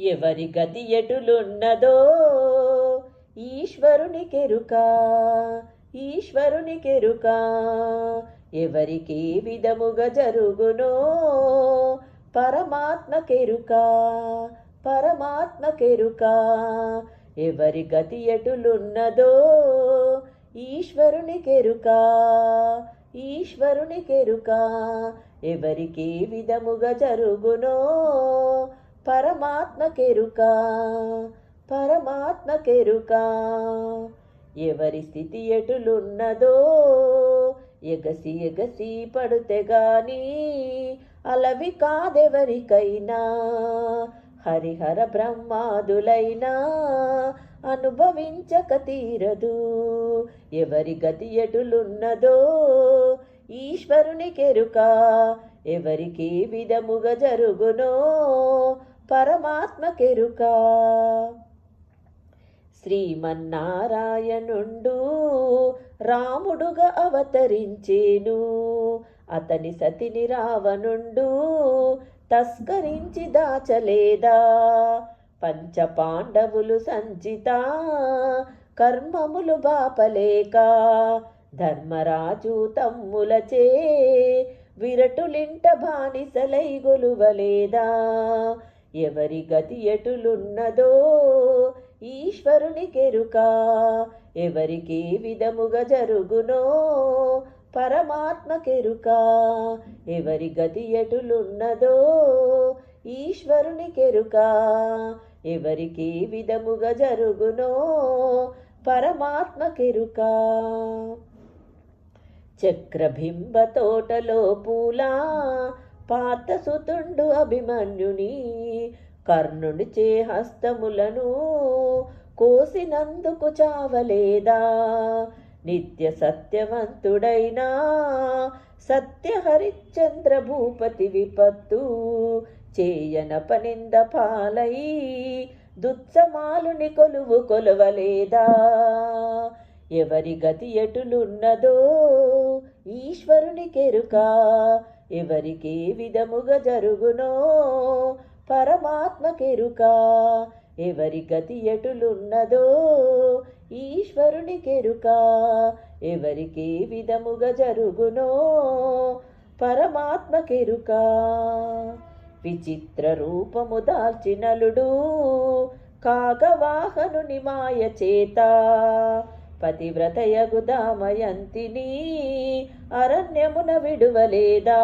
ఎవరి గతి ఎటులున్నదో ఈశ్వరుని కెరుక ఈశ్వరుని కెరుక. ఎవరికి విధముగా జరుగునో పరమాత్మ కెరుక పరమాత్మ కెరుక. ఎవరి గతి ఎటులున్నదో ఈశ్వరుని కెరుక ఈశ్వరుని కెరుక. ఎవరికి విధముగా జరుగునో పరమాత్మ కెరుక పరమాత్మ కెరుక. ఎవరి స్థితి ఎటులున్నదో ఎగసి ఎగసి పడితే గాని అలవి కాదెవరికైనా హరిహర బ్రహ్మాదులైనా అనుభవించక తీరదు. ఎవరి గతి ఎటులున్నదో ఈశ్వరుని కెరుక ఎవరికి విధముగా జరుగునో పరమాత్మకెరుక. శ్రీమన్నారాయణుండు రాముడుగా అవతరించేను. అతని సతిని రావణుండు తస్కరించి దాచలేదా. పంచ పాండవులు సంచిత కర్మములు బాపలేక ధర్మరాజు తమ్ములచే విరటులింట బానిసలై గొలువలేదా. ఎవరి గతి ఎటులున్నదో ఈశ్వరుని కెరుక. ఎవరికి విధముగా జరుగునో పరమాత్మ కెరుక. ఎవరి గతి ఎటులున్నదో ఈశ్వరుని కెరుక. ఎవరికి విధముగా జరుగునో పరమాత్మ కెరుక. చక్రబింబ తోటలో పూలా పార్థసుతుండు అభిమన్యుని కర్ణుని చే హస్తములను కోసినందుకు చావలేదా? నిత్య సత్యవంతుడైనా సత్య హరిశ్చంద్ర భూపతి విపత్తు చేయన పనింద పాలై దుత్సమాలుని కొలువు కొలవలేదా? ఎవరి గతి ఎటులున్నదో ఈశ్వరుని కెరుక ఎవరికి విధముగా జరుగునో? పరమాత్మ కెరుక ఎవరి గతి ఎటులున్నదో? ఈశ్వరుని కెరుక ఎవరికి విధముగా జరుగునో? పరమాత్మ కెరుక విచిత్ర రూపము దాల్చినలుడు కాగవాహనుని మాయ చేత. పతివ్రతయగు దామయంతిని అరణ్యమున విడువలేదా?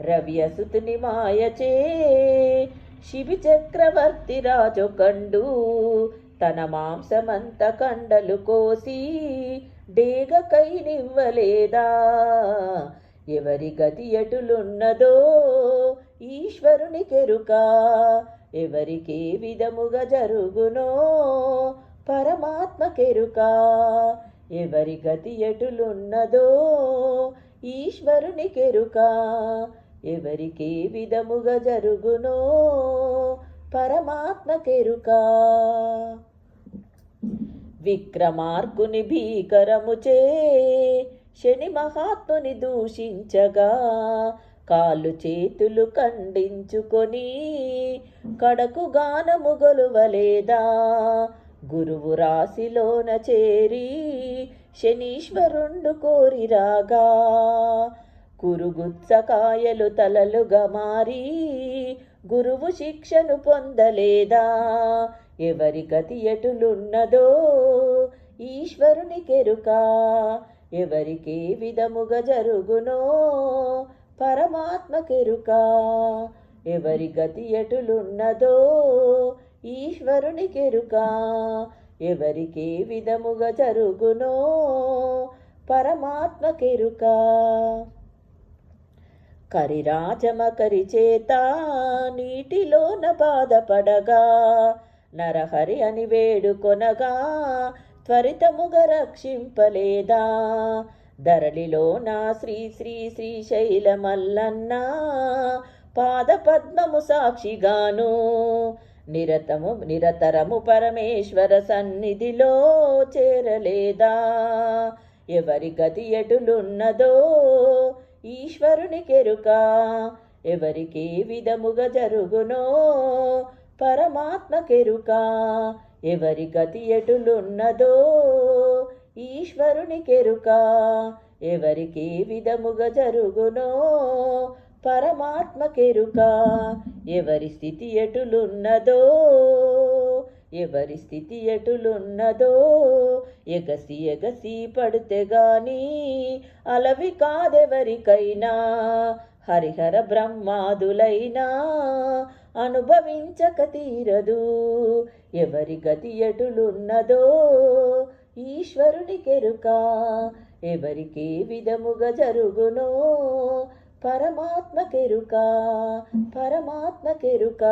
రవ్యసుతుని మాయచే శిబి చక్రవర్తి రాజొకండు తన మాంసమంత కండలు కోసి డేగ కైనివ్వలేదా ఎవరి గతి ఎటులున్నదో ఈశ్వరుని కెరుక ఎవరికే విధముగా జరుగునో పరమాత్మ కెరుక ఎవరి గతి ఎటులున్నదో ఈశ్వరుని కెరుక ఎవరికే విధముగా జరుగునో పరమాత్మ కెరుక విక్రమార్కుని భీకరముచే శని మహాత్ముని దూషించగా కాళ్ళు చేతులు ఖండించుకొని కడకు గానము గొలువలేదా? గురువు రాశిలోన చేరి శనీశ్వరుండు కోరిరాగా కురుగుత్సకాయలు తలలుగా మారి గురువు శిక్షను పొందలేదా? ఎవరి గతి ఎటులున్నదో ఈశ్వరుని కెరుక. ఎవరికే విధముగా జరుగునో పరమాత్మ కెరుక. ఎవరి గతి ఎటులున్నదో ఈశ్వరుని కెరుక ఎవరికే విధముగా జరుగునో? పరమాత్మ కెరుక కరిరాజమ కరిచేత నీటిలోన బాధపడగా నరహరి అని వేడుకొనగా త్వరితముగా రక్షింపలేదా? ధరళిలో నా శ్రీ శ్రీ శ్రీశైలమల్లన్న పాద పద్మము సాక్షిగాను నిరతము నిరతరము పరమేశ్వర సన్నిధిలో చేరలేదా? ఎవరి గతి ఎటులున్నదో ఈశ్వరుని కెరుక? ఎవరికి విధముగా జరుగునో పరమాత్మకెరుక ఎవరి గతి ఎటులున్నదో ఈశ్వరునికెరుక ఎవరికి విధముగా జరుగునో పరమాత్మకెరుక ఎవరి స్థితి ఎటులున్నదో ఎవరి స్థితి ఎటులున్నదో ఎగసి ఎగసి పడితే గాని అలవి కాదెవరికైనా హరిహర బ్రహ్మాదులైనా అనుభవించక తీరదు. ఎవరి గతి ఎటులున్నదో ఈశ్వరుని కెరుక ఎవరికే విధముగా జరుగునో పరమాత్మకెరుక పరమాత్మకెరుక